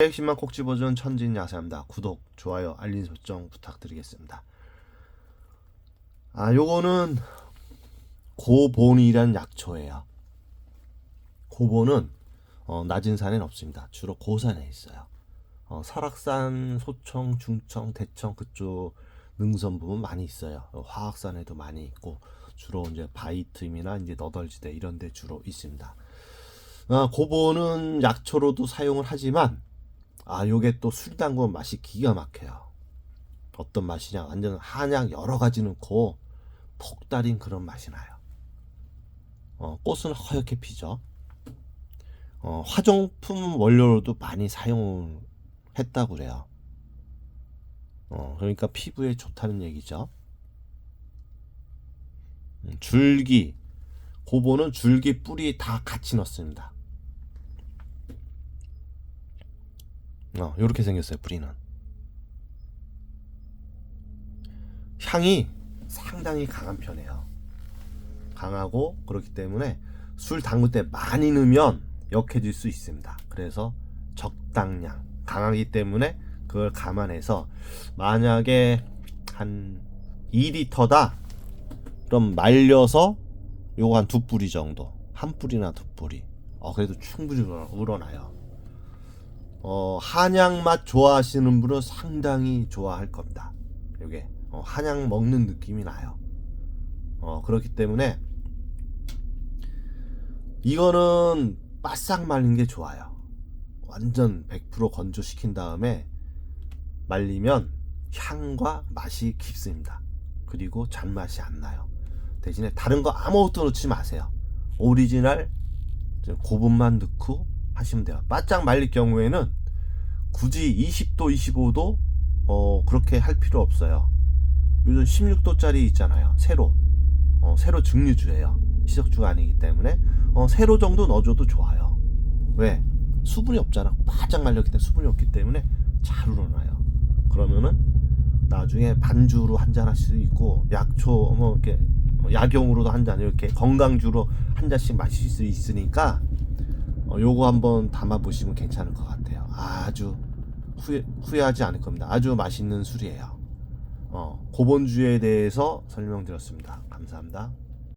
핵심만 콕 집어준 천진 야사입니다. 구독, 좋아요, 알림 설정 부탁드리겠습니다. 아, 요거는 고본이라는 약초예요. 고본은 어, 낮은 산에는 없습니다. 주로 고산에 있어요. 어, 설악산, 소청, 중청, 대청 그쪽 능선 부분 많이 있어요. 어, 화학산에도 많이 있고 주로 이제 바위 틈이나 이제 너덜지대 이런 데 주로 있습니다. 아, 고본은 약초로도 사용을 하지만 아, 요게 또 술 담그면 맛이 기가 막혀요. 어떤 맛이냐? 완전 한약 여러 가지 넣고 폭 달인 그런 맛이 나요. 어, 꽃은 허옇게 피죠. 어, 화장품 원료로도 많이 사용을 했다고 그래요. 어, 그러니까 피부에 좋다는 얘기죠. 음, 줄기, 고보는 줄기 뿌리 다 같이 넣습니다. 어, 요렇게 생겼어요, 뿌리는. 향이 상당히 강한 편이에요. 강하고 그렇기 때문에 술 담글 때 많이 넣으면 역해질 수 있습니다. 그래서 적당량 강하기 때문에 그걸 감안해서 만약에 한 2리터다 그럼 말려서 요거 한 두 뿌리 정도 한 뿌리나 두 뿌리 어 그래도 충분히 우러- 우러나요 어 한약 맛 좋아하시는 분은 상당히 좋아할 겁니다 요게 어, 한약 먹는 느낌이 나요 어 그렇기 때문에 이거는 바싹 말린 게 좋아요. 완전 100% 건조시킨 다음에 말리면 향과 맛이 깊습니다. 그리고 잔맛이 안 나요. 대신에 다른 거 아무것도 넣지 마세요. 오리지널 고분만 넣고 하시면 돼요. 바짝 말릴 경우에는 굳이 20도, 25도 어, 그렇게 할 필요 없어요. 요즘 16도짜리 있잖아요. 세로. 어, 세로 증류주예요. 시석주가 아니기 때문에 어, 세로 정도 넣어줘도 좋아요. 왜? 수분이 없잖아. 바짝 말렸기 때문에 수분이 없기 때문에 잘 우러나요. 그러면은 나중에 반주로 한잔 하실 수 있고 약초 뭐 이렇게 약용으로도 한 잔 이렇게 건강주로 한 잔씩 마실 수 있으니까 어, 요거 한번 담아 보시면 괜찮을 것 같아요. 아주 후회, 후회하지 않을 겁니다. 아주 맛있는 술이에요. 어, 고본주에 대해서 설명드렸습니다. 감사합니다.